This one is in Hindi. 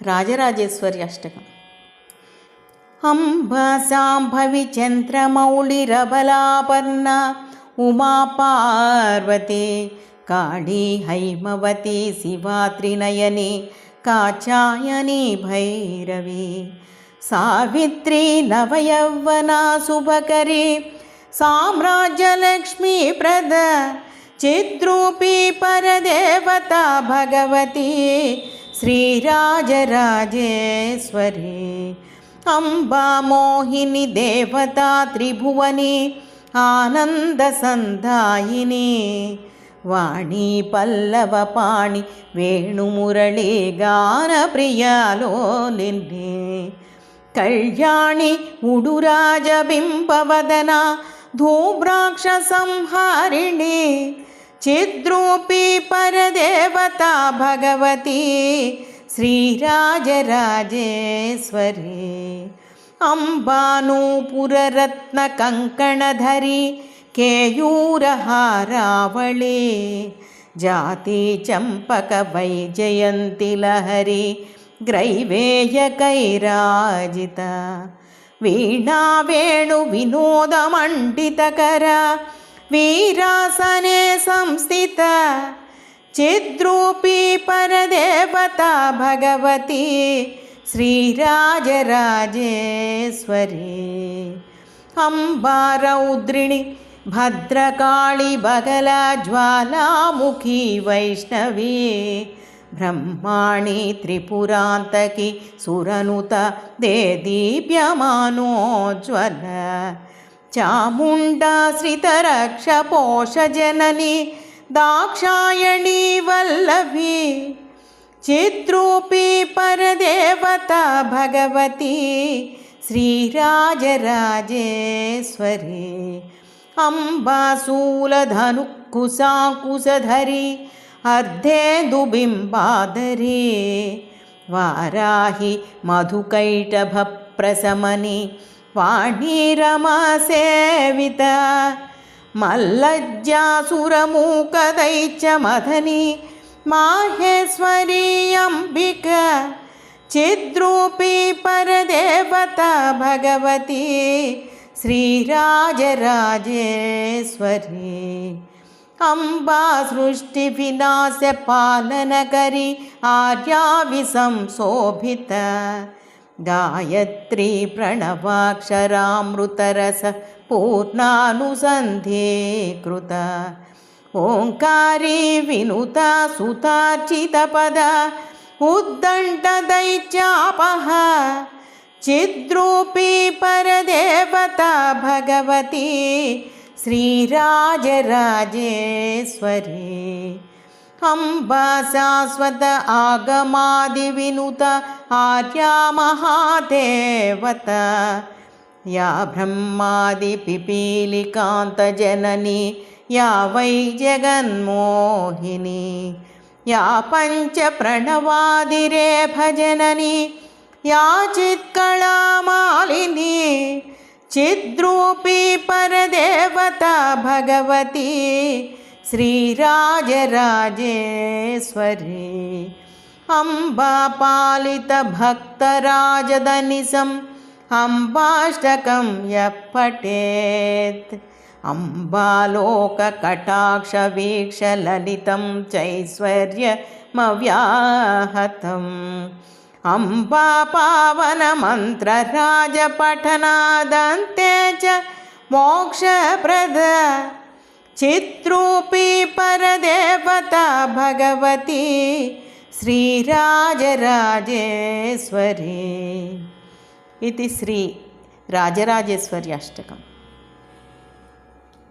రాజరాజేశ్వరి అష్టకం అంబ సాంభవి చంద్రమౌళిరబలాపర్ణ ఉమా పార్వతి కాళీ హైమవతి శివాత్రినయని కాచాయని భైరవి సావిత్రి నవయౌవనా శుభకరి సామ్రాజ్యలక్ష్మీ ప్రద చిద్రూపీ పరదేవత భగవతి శ్రీరాజరాజేశ్వరి అంబా మోహిని దేవతా త్రిభువని ఆనంద సందాయిని వాణి పల్లవ పాణి వేణుమురళి గాన ప్రియాలోలిని కళ్యాణి ఉడురాజబింబవదన దేవతా భగవతి శ్రీరాజరాజేశ్వరి अम्बानूपुररत्नकङ्कणधरि केयूरहारावळे जाति चम्पकवैजयन्तिलहरि ग्रैवेयकैराजित वीणावेणुविनोदमण्डितकर वीरासने संस्थित चिद्रूपी परदेवता भगवती श्रीराजराजेश्वरी। अम्बारौद्रिणि भद्रकाळिबगलज्वालामुखी वैष्णवी ब्रह्माणि त्रिपुरान्तकि सुरनुत दे दीप्यमानोज्ज्वल चामुण्डा श्रितरक्षपोषजननी दाक्षायणी वल्लभी चित्रूपी परदेवता भगवती श्रीराजराजेश्वरी अम्बासूलधनुकुसाकुसधरी अर्धे दुबिम्बादरी वाराहि मधुकैटभप्रसमनि वाणी रमासेविता मल्लज्जासुरमूकदै च मदनी माहेश्वरीयम्बिक चिद्रूपी परदेवता भगवती श्रीराजराजेश्वरी। अम्बा सृष्टिविनाशपालनकरी आर्याविसंशोभित गायत्री प्रणवाक्षरामृतरस पूर्णानुसन्ध्ये कृता। ओङ्कारी विनुता सुतार्चितपद उद्दण्डदैत्यापः चिद्रूपी परदेवता भगवती श्रीराजराजेश्वरी। हम्ब शाश्वत आगमादिविनुत आर्या महादेवत। या ब्रह्मादिपिपीलिकान्तजननी या वै जगन्मोहिनी या पञ्चप्रणवादिरेभजननी या चित्कलामालिनी चिद्रूपी परदेवता भगवती। యా బ్రహ్మాది పిపీలికాంత జనని యా వై జగన్మోహిని యా పంచ ప్రణవాదిరే భజనని चित्रूपी परदेवता भगवती श्रीराजराजेश्वरी इति श्री राजराजेश्वरी अष्टकम्।